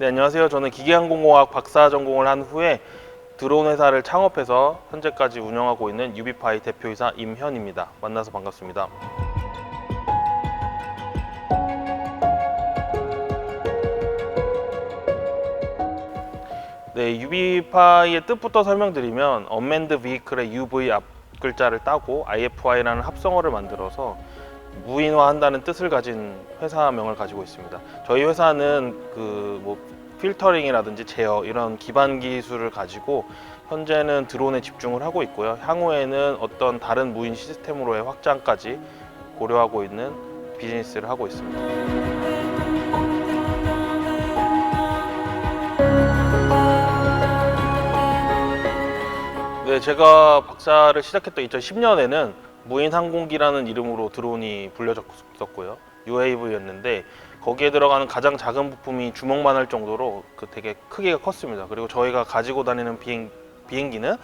네, 안녕하세요. 저는 기계항공공학 박사 전공을 한 후에 드론 회사를 창업해서 현재까지 운영하고 있는 유비파이 대표이사 임현입니다. 만나서 반갑습니다. 네, 유비파이의 뜻부터 설명드리면 언맨드 비이클의 UV 앞 글자를 따고 IFI라는 합성어를 만들어서 무인화한다는 뜻을 가진 회사명을 가지고 있습니다. 저희 회사는 그 뭐 필터링이라든지 제어 이런 기반 기술을 가지고 현재는 드론에 집중을 하고 있고요. 향후에는 어떤 다른 무인 시스템으로의 확장까지 고려하고 있는 비즈니스를 하고 있습니다. 네, 제가 박사를 시작했던 2010년에는 무인 항공기라는 이름으로 드론이 불려졌었고요. UAV였는데 거기에 들어가는 가장 작은 부품이 주먹만 할 정도로 그 되게 크기가 컸습니다. 그리고 저희가 가지고 다니는 비행 비행기는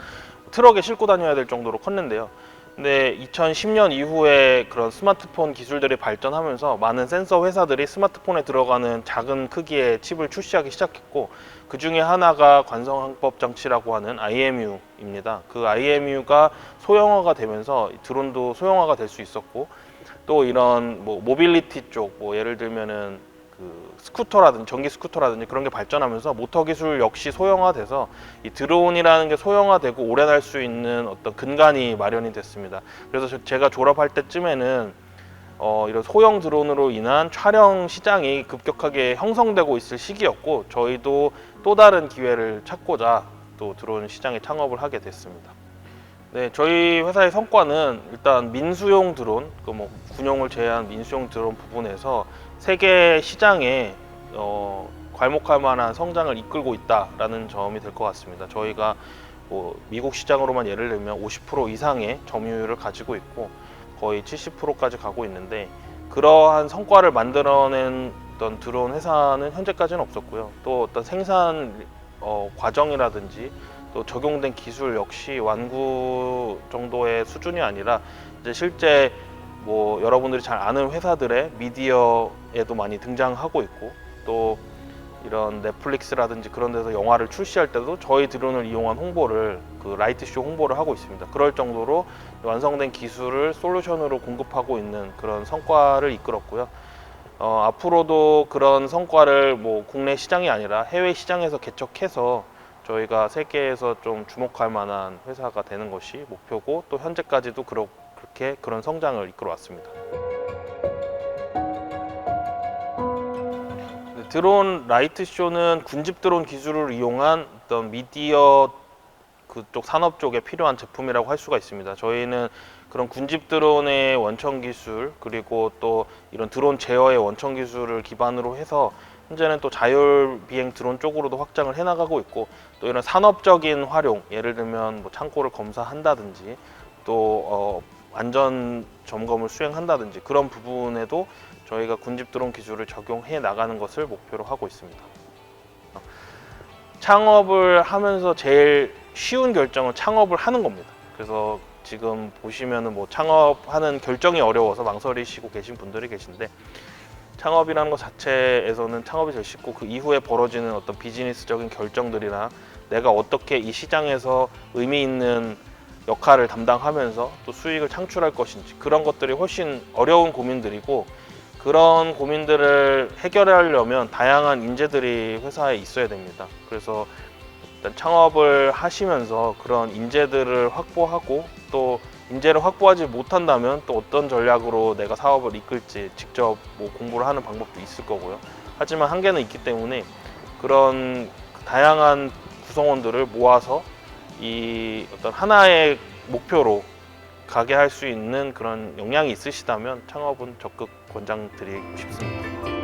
트럭에 싣고 다녀야 될 정도로 컸는데요. 근데 2010년 이후에 그런 스마트폰 기술들이 발전하면서 많은 센서 회사들이 스마트폰에 들어가는 작은 크기의 칩을 출시하기 시작했고 그 중에 하나가 관성항법 장치라고 하는 IMU입니다. 그 IMU가 소형화가 되면서 드론도 소형화가 될 수 있었고 또 이런 뭐 모빌리티 쪽 뭐 예를 들면은 그 스쿠터라든지 전기 스쿠터라든지 그런 게 발전하면서 모터 기술 역시 소형화돼서 이 드론이라는 게 소형화되고 오래 날 수 있는 어떤 근간이 마련이 됐습니다. 그래서 저- 제가 졸업할 때쯤에는 어, 이런 소형 드론으로 인한 촬영 시장이 급격하게 형성되고 있을 시기였고 저희도 또 다른 기회를 찾고자 또 드론 시장에 창업을 하게 됐습니다. 네, 저희 회사의 성과는 일단 민수용 드론, 그 뭐 군용을 제외한 민수용 드론 부분에서 세계 시장에 어, 괄목할 만한 성장을 이끌고 있다라는 점이 될 것 같습니다. 저희가 뭐 미국 시장으로만 예를 들면 50% 이상의 점유율을 가지고 있고 거의 70%까지 가고 있는데 그러한 성과를 만들어낸 어떤 드론 회사는 현재까지는 없었고요. 또 어떤 생산 어, 과정이라든지 또 적용된 기술 역시 완구 정도의 수준이 아니라 이제 실제 뭐 여러분들이 잘 아는 회사들의 미디어에도 많이 등장하고 있고 또 이런 넷플릭스라든지 그런 데서 영화를 출시할 때도 저희 드론을 이용한 홍보를 그 라이트 쇼 홍보를 하고 있습니다. 그럴 정도로 완성된 기술을 솔루션으로 공급하고 있는 그런 성과를 이끌었고요. 어, 앞으로도 그런 성과를 뭐 국내 시장이 아니라 해외 시장에서 개척해서 저희가 세계에서 좀 주목할 만한 회사가 되는 것이 목표고 또 현재까지도 그렇, 그렇게 그런 성장을 이끌어 왔습니다. 네, 드론 라이트 쇼는 군집 드론 기술을 이용한 어떤 미디어 그쪽 산업 쪽에 필요한 제품이라고 할 수가 있습니다. 저희는 그런 군집 드론의 원천 기술 그리고 또 이런 드론 제어의 원천 기술을 기반으로 해서 현재는 또 자율 비행 드론 쪽으로도 확장을 해나가고 있고 또 이런 산업적인 활용 예를 들면 뭐 창고를 검사한다든지 또 어, 안전 점검을 수행한다든지 그런 부분에도 저희가 군집 드론 기술을 적용해 나가는 것을 목표로 하고 있습니다. 창업을 하면서 제일 쉬운 결정은 창업을 하는 겁니다. 그래서 지금 보시면은 뭐 창업하는 결정이 어려워서 망설이시고 계신 분들이 계신데 창업이라는 것 자체에서는 창업이 제일 쉽고 그 이후에 벌어지는 어떤 비즈니스적인 결정들이나 내가 어떻게 이 시장에서 의미 있는 역할을 담당하면서 또 수익을 창출할 것인지 그런 것들이 훨씬 어려운 고민들이고 그런 고민들을 해결하려면 다양한 인재들이 회사에 있어야 됩니다. 그래서 일단 창업을 하시면서 그런 인재들을 확보하고 또 인재를 확보하지 못한다면 또 어떤 전략으로 내가 사업을 이끌지 직접 뭐 공부를 하는 방법도 있을 거고요. 하지만 한계는 있기 때문에 그런 다양한 구성원들을 모아서 이 어떤 하나의 목표로 가게 할 수 있는 그런 역량이 있으시다면 창업은 적극 권장드리고 싶습니다.